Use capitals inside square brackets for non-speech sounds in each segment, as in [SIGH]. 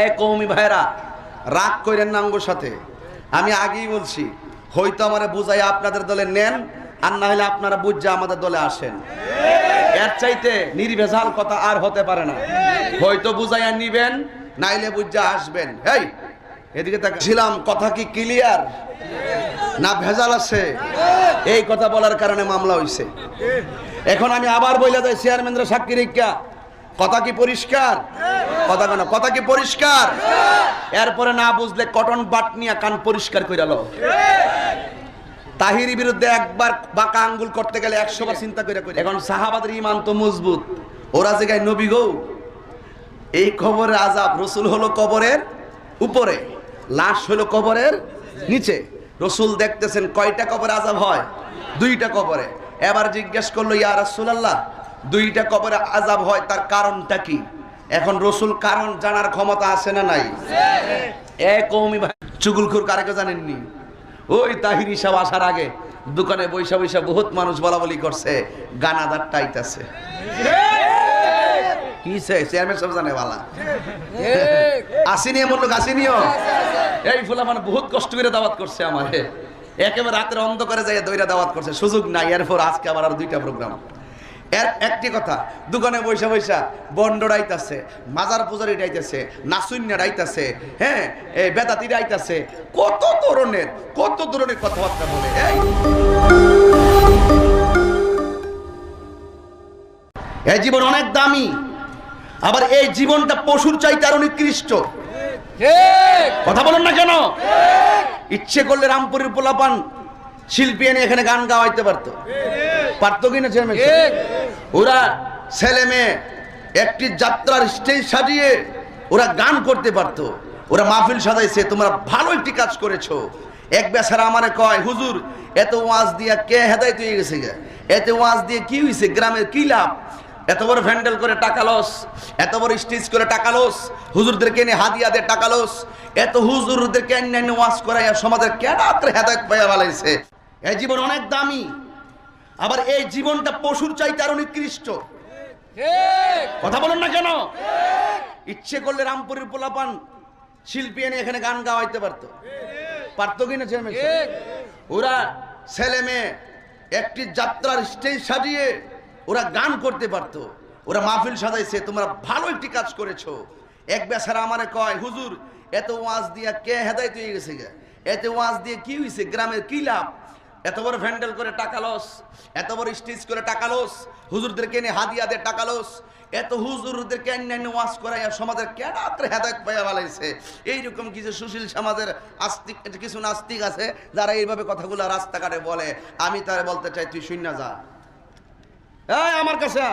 এ কৌমি ভাইরা, রাগ করেন না আঙ্গুর সাথে। আমি আগেই বলছি, হয়তো আমারে বুঝাই আপনাদের দলে নেন, আর না হলে আপনারা বুঝা আমাদের দলে আসেন। এর চাইতে নির্ভেজাল কথা আর হতে পারে না। হয়তো বুঝাইয়া নিবেন নাইলে বুঝা আসবেন। এই এদিকে ছিলাম, কথা কি ক্লিয়ার না ভেজাল আছে? এই কথা বলার কারণে মামলা হইছে। এখন আমি আবার বইলা যাই চেয়ারম্যানরা সাক্ষী রেখা। কথা কি পরিষ্কার? কথা কেন? কথা কি পরিষ্কার? এরপরে না বুঝলে কটন বাট নিয়ে কান পরিষ্কার কইরাল তাহিরি বিরুদ্ধে একবার বাঁকা আঙ্গুল করতে গেলে একশো বার চিন্তা করে করে এখন ইমান তো মজবুত। ওরা নবী গো, এই কবরের আজাব রসুল হলো কবরের উপরে, লাশ হলো কবরের নিচে। রসুল দেখতেছেন কয়টা কবরে আজাব হয়? দুইটা কবরে। এবার জিজ্ঞেস করল, ইয়া রাসূলুল্লাহ দুইটা কবরে আজাব হয় তার কারণটা কি? এখন রসুল কারণ জানার ক্ষমতা আছে না নাই? এ কৌমি ভাই চুগুলখুর কারে জানেননি? ওই তাহিরি সাহেব আসার আগে দোকানে বৈশা বৈশা বহুত মানুষ বলা বলি করছে গানাদার টাইট আছে। চেয়ারম্যান সব জানে বালা। আসিনি এমন লোক আসিনিও? এই মানে বহুত কষ্ট করে দাওয়াত করছে আমারে। একেবারে রাতের অন্ধকারে যাই দইরা দাওয়াত করছে সুযোগ নাই। এরপর আজকে আবার আর দুইটা প্রোগ্রাম এর একটি কথা, দোকানে বৈশা বৈশা বন্ড ডাইতাছে মাজার পূজারি ডাইতাছে নাসুন্যা ডাইতাছে হ্যাঁ এই বেদাতি ডাইতাছে কত ধরনের কত ধরনের কথাবার্তা বলে, এই। এই জীবন অনেক দামি, আবার এই জীবনটা পশুর চাইতে আরও নিকৃষ্ট। কথা বলেন না কেন? ইচ্ছে করলে রামপুরের পোলাপান শিল্পী এনে এখানে গান গাওয়াইতে পারতো। পারতো কিনা ছেলে? ওরা ছেলে মেয়ে একটি যাত্রার স্টেজ সাজিয়ে ওরা গান করতে পারতো। ওরা মাহফিল সাজাইছে, তোমরা ভালো একটি কাজ করেছ। এক বেচারা আমারে কয়, হুজুর, এত ওয়াজ দিয়া কে হেদায়ত হয়ে গেছে এত ওয়াজ দিয়ে কি হয়েছে গ্রামের কি লাভ? এত বড় ভ্যান্ডেল করে টাকা লস, এত বড় স্টেজ করে টাকা লস, হুজুরদেরকে এনে হাদিয়া দিয়ে টাকা লস। এত হুজুরদেরকে এনে ওয়াজ করাইয়া সমাজের কেডাত্রে হেদায়ত পাইয়া বালাইছে এই জীবন অনেক দামি। আবার এই জীবনটা পশুর চাইতে আরও নিকৃষ্ট। কথা বলেন না কেন? ইচ্ছে করলে রামপুরের পোলাপান শিল্পী এনে এখানে গান গাওয়াইতে পারতো। পারতো কিনা ছেলে? ওরা ছেলে মেয়ে একটি যাত্রার স্টেজ সাজিয়ে ওরা গান করতে পারতো। ওরা মাহফিল সাজাইছে, তোমরা ভালো একটি কাজ করেছ। এক বেচারা আমারে কয়, হুজুর, এত ওয়াজ দিয়া কে হেদায়ত হয়ে গেছে গে? এত ওয়াজ দিয়ে কি হয়েছে গ্রামের কি লাভ? এত বড় ভ্যান্ডেল করে টাকা লস, এত বড় স্টেজ করে টাকা লস, হুজুরদেরকে এনে হাদিয়া দিয়ে টাকা লস, এত হুজুরদেরকে অন্যান্য ওয়াজ করাইয়া সমাজের কেডাত্রে হেদায়ত পাইয়া বালাইছে এইরকম কিছু সুশীল সমাজের আস্তিক কিছু নাস্তিক আছে যারা এইভাবে কথাগুলো রাস্তাঘাটে বলে। আমি তারে বলতে চাই, তুই শূন্য যা। এই আমার কাছে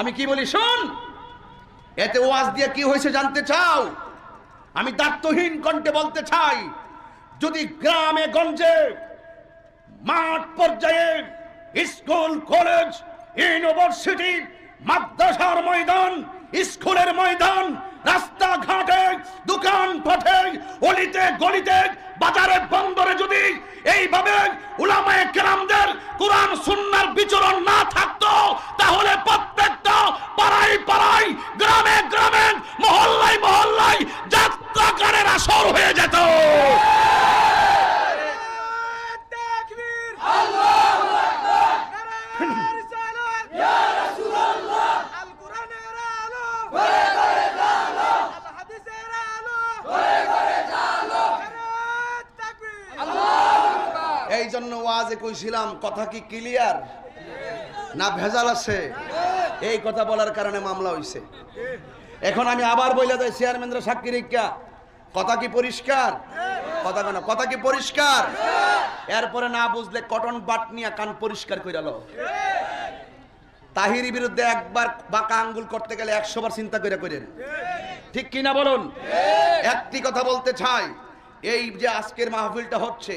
আমি কি বলি, শোন! এতে ওয়াজ দিয়ে কি হয়েছে জানতে চাও? আমি দায়িত্বহীন কণ্ঠে বলতে চাই, যদি গ্রামে, গঞ্জে মাঠ পর্যায়ে স্কুল, কলেজ, ইউনিভার্সিটি, মাদ্রাসার ময়দান, স্কুলের ময়দান, রাস্তাঘাটে দোকান পথে অলিতে, গলিতে, বাজারে, বন্দরে যদি এইভাবে উলামায়ে কেরামদের কোরআন সুন্নার না ভেজাল আছে। এই কথা বলার কারণে মামলা হইছে। এখন আমি আবার বইলা যাই চেয়ারম্যানরা সাক্ষী রেখা কথা কি পরিষ্কার? কথা কেন? কথা কি পরিষ্কার? এরপরে না বুঝলে কটন বাট নিয়ে কান পরিষ্কার কইরালো তাহিরি বিরুদ্ধে একবার বাঁকা আঙ্গুল করতে গেলে একশো বার চিন্তা করে করেন ঠিক কিনা বলুন? একটি কথা বলতে চাই, এই যে আজকের মাহফিলটা হচ্ছে,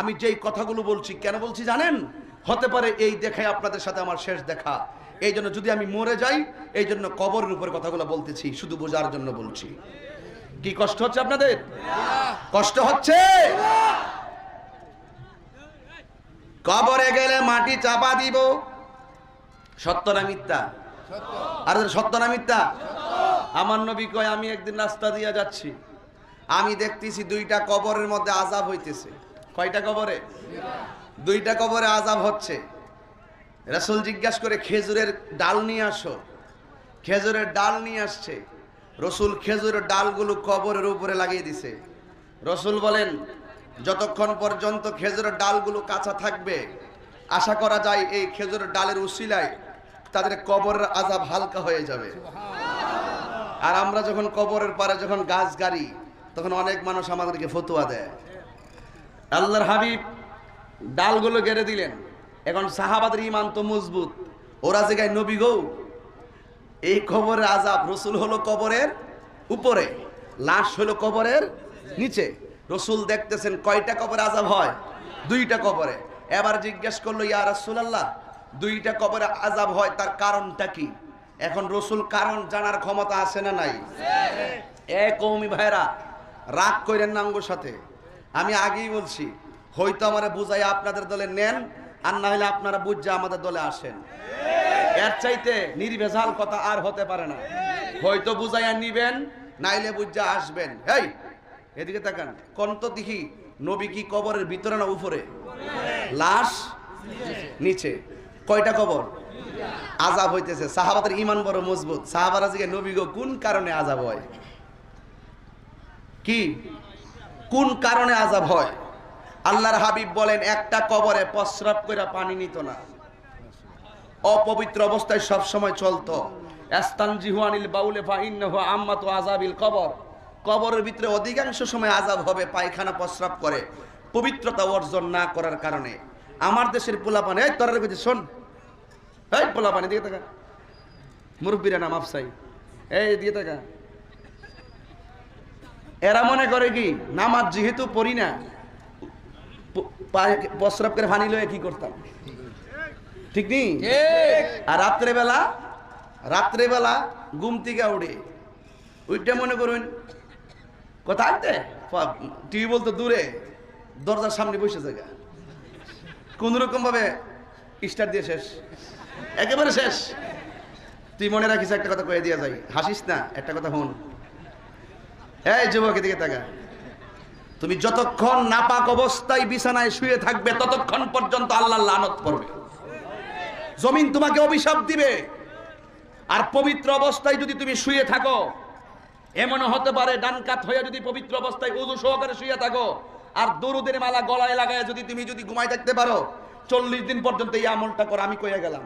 আমি যেই কথাগুলো বলছি, কেন বলছি জানেন? হতে পারে এই দেখে আপনাদের সাথে আমার শেষ দেখা। এই জন্য যদি আমি মরে যাই, এই জন্য কবরের উপর কথাগুলো বলতেছি, শুধু বোঝার জন্য বলছি। কি কষ্ট হচ্ছে আপনাদের? কষ্ট হচ্ছে? কবরে গেলে মাটি চাপা দিব। সত্য না মিথ্যা? আর সত্য না মিথ্যা? আমার নবী কয়, আমি একদিন রাস্তা দিয়ে যাচ্ছি। আমি দেখতেছি দুইটা কবরের মধ্যে আজাব হইতেছে। কয়টা কবরে? দুইটা কবরে আজাব হচ্ছে। রাসূল জিজ্ঞাসা করে খেজুরের ডাল নিয়ে আসো। খেজুরের ডাল নিয়ে আসছে। রসুল খেজুরের ডালগুলো কবরের উপরে লাগিয়ে দিছে। রসুল বলেন যতক্ষণ পর্যন্ত খেজুরের ডালগুলো কাঁচা থাকবে আশা করা যায় এই খেজুরের ডালের উসিলায় তাদের কবরের আজাব হালকা হয়ে যাবে। আর আমরা যখন কবরের পারে যখন গাছ গাড়ি তখন অনেক মানুষ আমাদেরকে ফতুয়া দেয়। আল্লাহর হাবিব ডালগুলো গেড়ে দিলেন। এখন সাহাবাদের ইমান তো মজবুত। ওরা জায়গায় নবী গৌ এই কবরের আজাব রসুল হলো কবরের উপরে লাশ হলো কবরের নিচে। রসুল দেখতেছেন কয়টা কবরে আজাব হয়? দুইটা কবরে। এবার জিজ্ঞেস করল ইয়া রাসূলুল্লাহ দুইটা কবরে আজাব হয় তার কারণটা কি? এখন রসুল কারণ জানার ক্ষমতা আছে না নাই? এ কৌমি ভাইরা রাগ কইরেন না সাথে। আমি আগেই বলছি হয়তো আমারে বুঝাই আপনাদের দলে নেন, আর না হলে আপনারা বুঝা আমাদের দলে আসেন। এর চাইতে নির্ভেজাল কথা আর হতে পারে না। হয়তো বুঝাইয়া নিবেন নাইলে বুঝা আসবেন। এই এদিকে তাকান। কোন তো দেখি নবী কি কবরের ভিতরে না উপরে? লাশ নিচে। কয়টা কবর? আজাব হইতেছে। সাহাবাদের ইমান বড় মজবুত। সাহাবারা জিগে, নবী গো, কোন কারণে আজাব হয়? কি? কোন কারণে আজাব হয়? আল্লাহর হাবিব বলেন, একটা কবরে প্রস্রাব করে পানি নিত না। অপবিত্র অবস্থায় সব সময় চলতো আমার দেশের শোন। এই থাকা এই থাকা এরা মনে করে কি, নামাজ যেহেতু পড়ি না প্রস্রাব করে পানি লয়ে কি করতাম? ঠিক নেই? আর রাত্রেবেলা রাত্রেবেলা ঘুম থেকে উঠে ওইটা মনে করুন কোথায় টিভি বলতো দূরে দরজার সামনে বসে জায়গা। কোন রকম ভাবে স্টার দিয়ে শেষ। একেবারে শেষ। তুই মনে রাখিস একটা কথা কয়ে দিয়ে যাই। হাসিস না? একটা কথা হন। এই যুবক এদিকে তাকা। তুমি যতক্ষণ নাপাক অবস্থায় বিছানায় শুয়ে থাকবে, ততক্ষণ পর্যন্ত আল্লাহ লানত করবে। জমিন তোমাকে অভিশাপ দিবে। আর পবিত্র অবস্থায় যদি তুমি শুয়ে থাকো, এমনও হতে পারে ডান কাত হয়ে যদি পবিত্র অবস্থায় উজু সহকারে শুয়ে থাকো, আর দরুদের মালা গলায় লাগায় যদি তুমি যদি ঘুমাই থাকতে পারো, চল্লিশ দিন পর্যন্ত এই আমলটা করো, আমি কয়ে গেলাম।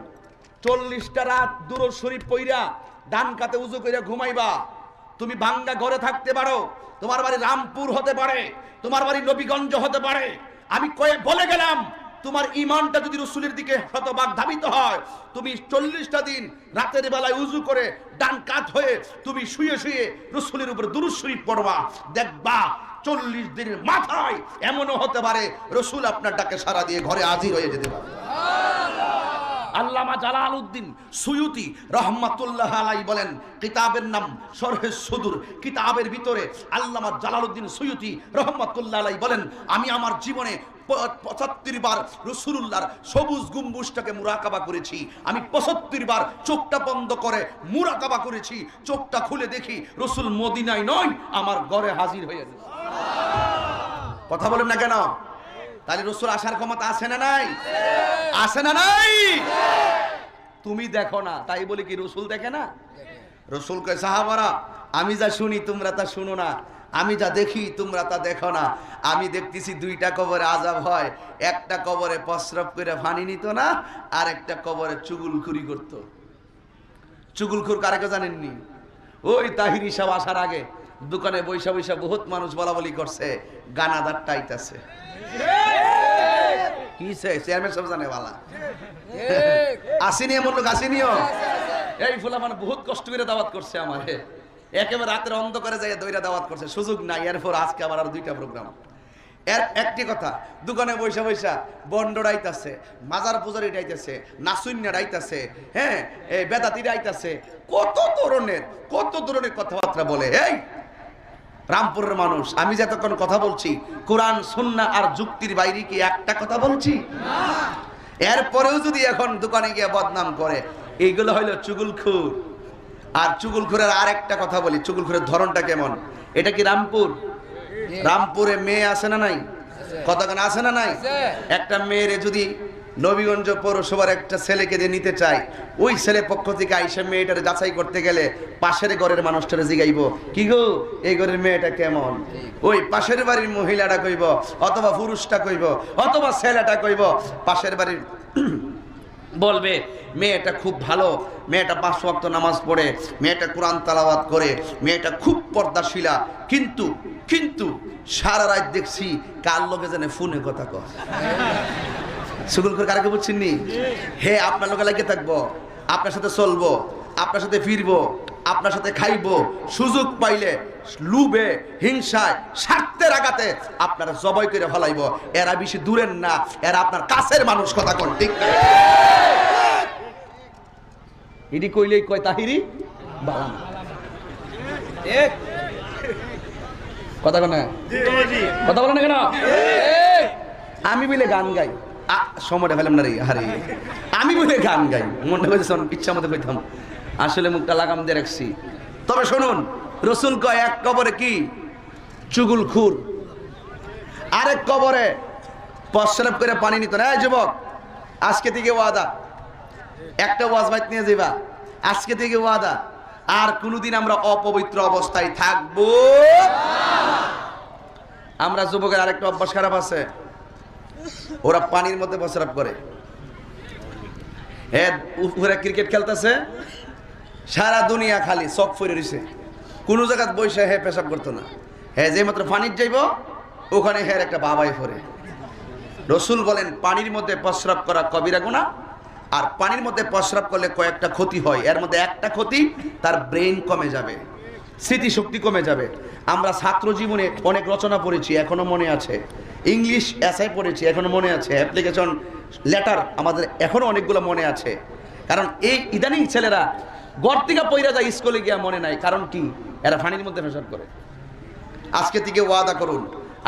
চল্লিশটা রাত দূর শরীফ পইরা ডান কাতে উজু কইরা ঘুমাইবা। তুমি ভাঙ্গা ঘরে থাকতে পারো, তোমার বাড়ি রামপুর হতে পারে, তোমার বাড়ি নবীগঞ্জ হতে পারে। আমি কয়ে বলে গেলাম, তোমার ইমানটা যদি রসুলের দিকে শতভাগ ধাবিত হয়, তুমি চল্লিশটা দিন রাতের বেলায় উজু করে ডান কাত হয়ে তুমি শুয়ে শুয়ে রসুলের উপরে দুরুশরীফ পড়বা। দেখবা, চল্লিশ দিনের মাথায় এমনও হতে পারে, রসুল আপনার ডাকে সারা দিয়ে ঘরে হাজির হয়ে যেতে পারে। আল্লামা জালাল উদ্দিন সুয়ুতি রহমাতুল্লাহ আলাই বলেন, কিতাবের নাম সরহে সুদূর। কিতাবের ভিতরে আল্লামা জালাল উদ্দিন সুয়ুতি রহমাতুল্লাহ আলাই বলেন, আমি আমার জীবনে পঁচাত্তর বার রসুল্লাহর সবুজ গুম্বুজটাকে মুরাকাবা করেছি। আমি পঁচাত্তর বার চোখটা বন্ধ করে মুরাকাবা করেছি। চোখটা খুলে দেখি রসুল মদিনায় নয়, আমার ঘরে হাজির হয়ে কথা বলেন না কেন? তাহলে রসুল আসার ক্ষমতা আছে না নাই? আছে। না নাই? তুমি দেখো না তাই বলে কি রসুল দেখে না? রসুল কে সাহাবারা আমি যা শুনি তোমরা তা শুনো না। আমি যা দেখি তোমরা তা দেখো না। আমি দেখতেছি দুইটা কবরে আজাব হয়। একটা কবরে প্রস্রাব করে ফানি নিত না আর একটা কবরে চুগুল চুগুলখুরি করত। চুগুলখুর কারেকে জানেননি? ওই তাহিরি সব আসার আগে দোকানে বৈশা বৈশা বহুত মানুষ বলা বলি করছে গানাদার টাইট আছে। কি সে চেয়ারম্যান সব জানে বালা। আসেনি এমন লোক আসেনিও এই ফুলা বহুত কষ্ট করে দাওয়াত করছে আমারে। একেবারে রাতের অন্ধকারে যাই দইরা দাওয়াত করছে সুযোগ নাই। এরপর আজকে আবার আর দুইটা প্রোগ্রাম এর একটি কথা দোকানে বৈশা বৈশা বন্ড রাইতাছে মাজার পূজারি রাইতাছে নাসুন্যা রাইতাছে হ্যাঁ এই বেদাতি রাইতাছে কত ধরনের কত ধরনের কথাবার্তা বলে? এই রামপুরের মানুষ আমি যতক্ষণ কথা বলছি কোরআন সুন্না আর যুক্তির বাইরে কি একটা কথা বলছি? এরপরেও যদি এখন দোকানে গিয়ে বদনাম করে এইগুলো হইল চুগুলখুর। আর চুগুলখুরের আর একটা কথা বলি চুগুলখুরের ধরনটা কেমন? এটা কি রামপুর? রামপুরে মেয়ে আসে না নাই? কতক্ষণ আসে না নাই? একটা মেয়েরে যদি নবীগঞ্জ পৌরসভার একটা ছেলেকে দিয়ে নিতে চায়, ওই ছেলে পক্ষ থেকে আইসে মেয়েটার যাচাই করতে গেলে পাশের ঘরের মানুষটারে জিগাইব, কি গো, এই ঘরের মেয়েটা কেমন? ওই পাশের বাড়ির মহিলাটা কইব, অথবা পুরুষটা কইব, অথবা ছেলেটা কইব। পাশের বাড়ির [CLEARS THROAT] বলবে, মেয়েটা খুব ভালো, মেয়েটা পাঁচ ওয়াক্ত নামাজ পড়ে, মেয়েটা কোরআন তালাবাত করে, মেয়েটা খুব পর্দাশীলা, কিন্তু কিন্তু সারা রাত দেখছি কার লোকে জানে ফোনে কথা কয়? সুগুল করে কারকে বুঝছেন নি? হে আপনার লোকে লাগিয়ে থাকব আপনার সাথে চলবো আপনার সাথে ফিরবো আপনার সাথে খাইবো সুযোগ পাইলে লুবে হিংসায় স্বার্থের আঘাতে আপনারা জবাই করে ফেলাইব। এরা বেশি দূরের না এরা আপনার কাছের মানুষ কথা কোন ঠিক না? ইডি কইলেই কয় তাহিরি? বালাম কথা কন কথা বলো না কেন? আমি বলে গান গাই। সময়টা ফেলাম না রে হারে আমি বলে গান গাই মনে হয়েছে শোন, ইচ্ছা মতো কইতাম আসলে মুখটা লাগাম দিয়ে রাখছি। তবে শুনুন রসুল কয় এক কবরে কি? চুগুল খুর। আরেক কবরে প্রস্রাব করে পানি নিত। না যুবক আজকে থেকে ওয়াদা। একটা ওয়াজ বাইক নিয়ে যাবা আজকে থেকে ওয়াদা। আর কোনোদিন আমরা অপবিত্র অবস্থায় থাকব। আমরা যুবকের আরেকটা অভ্যাস খারাপ আছে। ওরা পানির মধ্যে প্রস্রাব করে। উপরে ক্রিকেট খেলতেছে, সারা দুনিয়া খালি চক ফরে রয়েছে কোনো জায়গায় বসে হ্যাঁ পেশাব করতো না। হ্যাঁ যে মাত্র পানির যাইব, ওখানে হ্যাঁ একটা বাবাই ফরে। রসুল বলেন, পানির মধ্যে প্রস্রাব করা কবিরা গুণা আর পানির মধ্যে প্রস্রাব করলে কয়েকটা ক্ষতি হয়। এর মধ্যে একটা ক্ষতি, তার ব্রেন কমে যাবে, স্মৃতিশক্তি কমে যাবে। আমরা ছাত্র জীবনে অনেক রচনা পড়েছি, এখনও মনে আছে। ইংলিশ এসআই পড়েছি, এখনও মনে আছে। অ্যাপ্লিকেশন লেটার আমাদের এখনও অনেকগুলো মনে আছে। কারণ এই ইদানিং ছেলেরা গর্তিকা পইরা যায় স্কুলে গিয়া মনে নাই। কারণ কি? এরা পানির মধ্যে পেশাব করে। আজকে থেকে ওয়াদা করুন,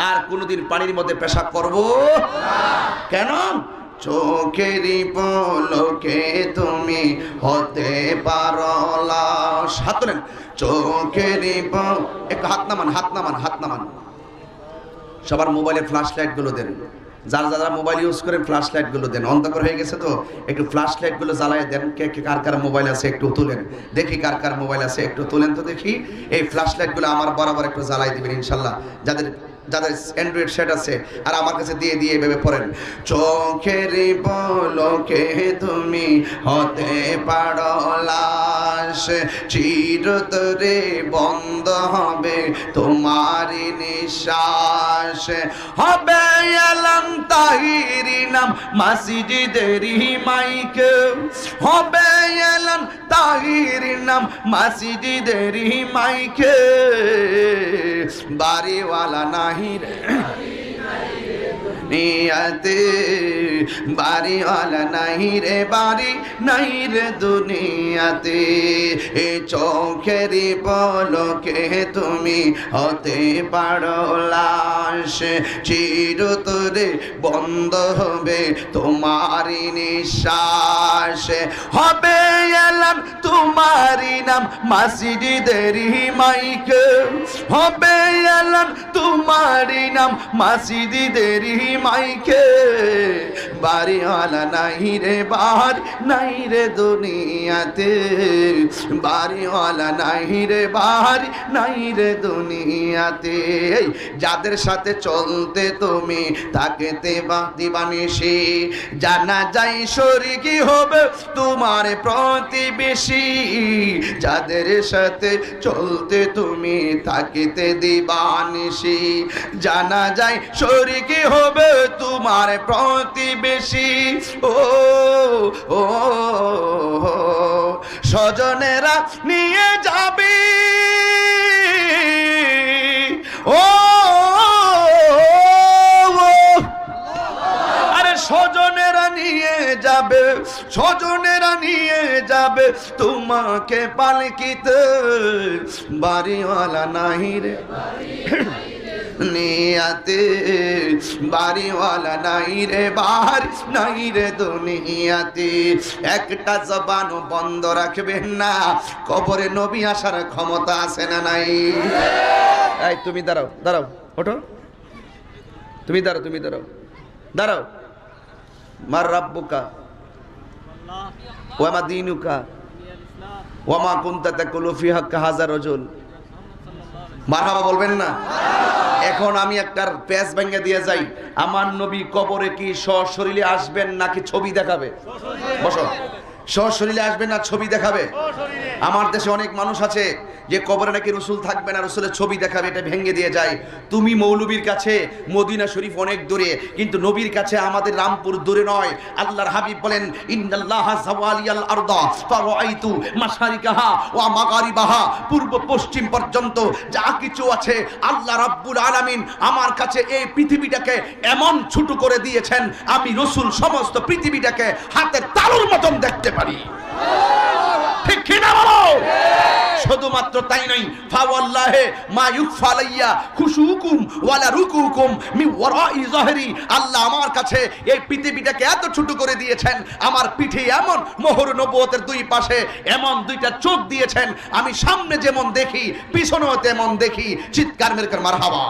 আর কোনোদিন পানির মধ্যে পেশাব করব কেন? চোখেরই পলকে তুমি হতে পারো লাশ। হাত তোলেন। চোখেরই একটু হাত নামান হাত নামান হাত নামান। সবার মোবাইলে ফ্ল্যাশ লাইটগুলো দেন। যারা যারা মোবাইল ইউজ করেন ফ্ল্যাশ লাইটগুলো দেন। অন্ধকার হয়ে গেছে তো, একটু ফ্ল্যাশ লাইটগুলো জ্বালায় দেন। কে কে, কার কার মোবাইল আছে একটু তুলেন। দেখি কার কার মোবাইল আছে একটু তুলেন তো দেখি। এই ফ্ল্যাশ লাইটগুলো আমার বরাবর একটু জ্বালাই দেবেন ইনশাল্লাহ। যাদের যাদের অ্যান্ড্রয়েড সেট আছে, আর আমার কাছে দিয়ে দিয়ে ভেবে পড়েন। চোখের বলকে তুমি হতে পারো লাশ, চিরতরে বন্ধ হবে তোমার নিঃশ্বাস। হবে এলাম তাহিরি নাম মাসিজিদেরই মাইক। হবে এলাম তাহিরি নাম মাসিজিদেরই মাইক। বাড়িওয়ালা নাহির নিয়াতে বাড়িওয়ালা নাই রে, বাড়ি নাই রে দুনিয়াতে। এ চোখেরই পলকে তুমি হতে পারো লাশ। চিরতরে বন্ধ হবে তোমারই নিঃশ্বাস। হবে এলাম তোমারই নাম মাসিজিদেরই মাইক। হবে এলাম তোমারই নাম মাসিদিদেরই মাইকে। বাড়িওয়ালা নাই রে বার নাই রে দুনিয়াতে। বাড়ি বাড়িওয়ালা নাই রে বার নাই রে দুনিয়াতে। যাদের সাথে চলতে তুমি তাকে দেবা দিবানিসি জানা যাই শরিকি হবে তোমার প্রতিবেশী। যাদের সাথে চলতে তুমি থাকিতে দিবানিসি জানা যায় শরীকে হবে তোমার প্রতিবেশী। ও ও, স্বজনেরা নিয়ে যাবে। ও যাবে, স্বজনেরা নিয়ে যাবে তোমাকে পালকিতে। বাড়িওয়ালা নাহি রে নিয়াতে বাড়িওয়ালা নাই রে বার নাই রে দুনিয়াতে। একটা জবান বন্ধ রাখবেন না, কবরে নবী আসার ক্ষমতা আছে না নাই? তুমি দাঁড়াও দাঁড়াও, ওঠো। তুমি দাঁড়াও তুমি দাঁড়াও। দাঁড়াও। মার রাব্বুকা। ওয়ামা দিনুকা। ওয়ামা কুনতা তাকুলু ফি হাক্কা হাজার রজুল। মারহাবা বলবেন না? এখন আমি একটা প্যাচ ভেঙে দিয়ে যাই। আমার নবী কবরে কি সশরীরে আসবেন নাকি ছবি দেখাবে? বসো। সশরীরে আসবেন না ছবি দেখাবে। আমার দেশে অনেক মানুষ আছে যে কবরে নাকি রসুল থাকবে না রসুলের ছবি দেখাবে এটা ভেঙে দিয়ে যায়। তুমি মৌলবীর কাছে মদিনা শরীফ অনেক দূরে কিন্তু নবীর কাছে আমাদের রামপুর দূরে নয়। আল্লাহর হাবিব বলেন ইন্নাল্লাহ জাওয়ালিয়াল আরদা ফারাআইতু মাশারিকাহা ওয়া মাগারিবাহা। পূর্ব পশ্চিম পর্যন্ত যা কিছু আছে আল্লাহ রাব্বুল আলামিন আমার কাছে এই পৃথিবীটাকে এমন ছোট করে দিয়েছেন আমি রসুল সমস্ত পৃথিবীটাকে হাতে তালুর মতন দেখতে পারি। ঠিক কিনা বলো? শুধুমাত্র তাই নয়, ফাওয়াল্লাহে মা ইউকফা আলাইয়া খুশুকুম ওয়ালা রুকুকুম মি ওয়ারাই যাহরি। আল্লাহ আমার কাছে এই পৃথিবীটাকে এত ছোট করে দিয়েছেন, আমার পিঠে এমন মোহর নবুয়তের দুই পাশে এমন দুইটা চোখ দিয়েছেন, আমি সামনে যেমন দেখি, পিছনেও তেমন দেখি। চিৎকার মেরকার মারহাবা।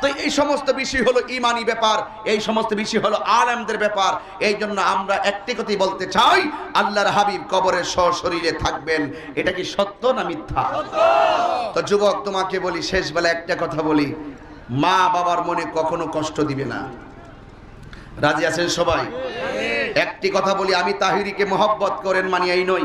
তো এই সমস্ত বিষয় হলো ইমানি ব্যাপার, এই সমস্ত বিষয় হলো আলেমদের ব্যাপার। এই জন্য আমরা একটি কথাই বলতে চাই, আল্লাহর হাবিব কবরের সশরীরে থাকবেন, এটা কি সত্য না মিথ্যা? তো যুবক, তোমাকে বলি শেষ বেলা একটা কথা বলি, মা বাবার মনে কখনো কষ্ট দিবে না। রাজি আছেন সবাই? একটি কথা বলি, আমি তাহিরিকে মহব্বত করেন মানি এই নই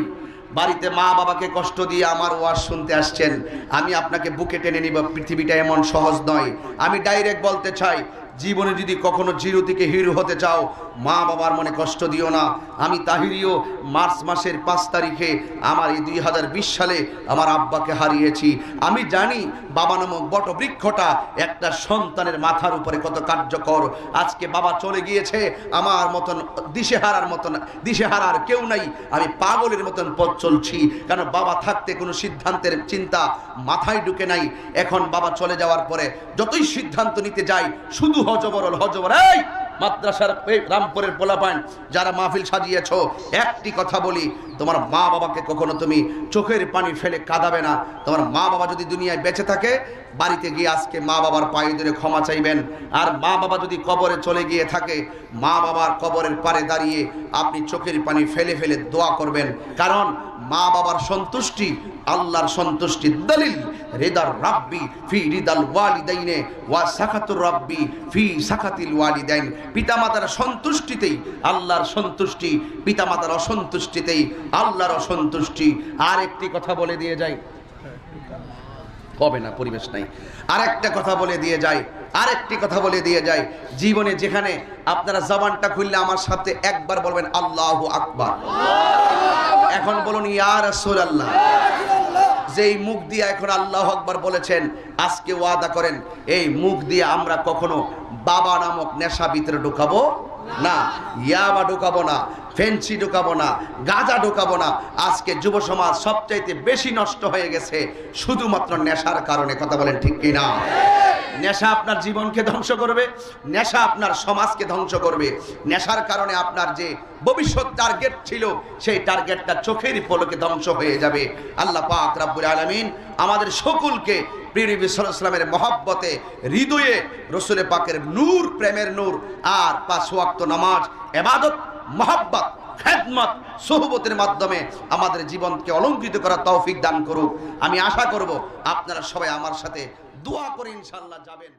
বাড়িতে মা বাবাকে কষ্ট দিয়ে আমার ওয়াজ শুনতে আসছেন। আমি আপনাকে বুকে টেনে নিব, পৃথিবীটা এমন সহজ নয়। আমি ডাইরেক্ট বলতে চাই জীবনে যদি কখনো জিরো থেকে হিরো হতে চাও, মা বাবার মনে কষ্ট দিও না। আমি তাহিরিও মার্চ মাসের পাঁচ তারিখে আমার এই দুই হাজার বিশ সালে আমার আব্বাকে হারিয়েছি। আমি জানি বাবা নামক বটবৃক্ষটা একটা সন্তানের মাথার উপরে কত কার্যকর। আজকে বাবা চলে গিয়েছে আমার মতন দিশেহারার মতন, দিশেহারার কেউ নাই। আমি পাগলের মতন পথ চলছি। কারণ বাবা থাকতে কোনো সিদ্ধান্তের চিন্তা মাথায় ঢুকে নাই। এখন বাবা চলে যাওয়ার পরে যতই সিদ্ধান্ত নিতে যাই, শুধু হজবরল হজবর, এই মাদ্রাসার রামপুরের পোলাপান যারা মাহফিল সাজিয়েছ, একটি কথা বলি, তোমার মা বাবাকে কখনো তুমি চোখের পানি ফেলে কাঁদাবে না। তোমার মা বাবা যদি দুনিয়ায় বেঁচে থাকে বাড়িতে গিয়ে আজকে মা বাবার পায়ে ধরে ক্ষমা চাইবেন। আর মা বাবা যদি কবরে চলে গিয়ে থাকে, মা বাবার কবরের পারে দাঁড়িয়ে আপনি চোখের পানি ফেলে ফেলে দোয়া করবেন। কারণ মা বাবার সন্তুষ্টি আল্লাহর সন্তুষ্টি দলিল। রেদার রাব্বি ফি রিদাল ওয়ালিদাইনে ওয়া সাখাতুর রাব্বি ফি সাখাতিল ওয়ালিদাইন। পিতামাতার সন্তুষ্টিতেই আল্লাহর সন্তুষ্টি, পিতামাতার অসন্তুষ্টিতেই আল্লাহর অসন্তুষ্টি। আর একটি কথা বলে দিয়ে যাই। হবে না পরিবেশ নাই। আরেকটা কথা বলে দিয়ে যায় আরেকটি কথা বলে দিয়ে যাই। জীবনে যেখানে আপনারা জবানটা খুললে আমার সাথে একবার বলবেন, আল্লাহ আকবার। এখন বলুন ইয়ার সুর আল্লাহ যেই মুখ দিয়ে এখন আল্লাহ আকবার বলেছেন, আজকে ওয়াদা করেন, এই মুখ দিয়ে আমরা কখনো বাবা নামক নেশা ভিতরে ঢুকাবো না, ইয়াবা ঢুকাবো না ফেন্সি ঢুকাবো না, গাঁজা ঢুকাবো না। আজকে যুব সমাজ সবচাইতে বেশি নষ্ট হয়ে গেছে শুধুমাত্র নেশার কারণে, কথা বলেন ঠিক কিনা? নেশা আপনার জীবনকে ধ্বংস করবে, নেশা আপনার সমাজকে ধ্বংস করবে। নেশার কারণে আপনার যে ভবিষ্যৎ টার্গেট ছিল, সেই টার্গেটটা চোখের পলকে ধ্বংস হয়ে যাবে। আল্লাহ পাক রাব্বুল আলামিন আমাদের সকলকে মহব্বতে, হৃদয়ে রসুলে পাকের নূর, প্রেমের নূর, আর নামাজ এবাদত মহব্বত, খেদমত, সোহবতের মাধ্যমে আমাদের জীবনকে অলঙ্কৃত করার তৌফিক দান করুক। আমি আশা করব আপনারা সবাই আমার সাথে দোয়া করে ইনশাল্লাহ যাবেন।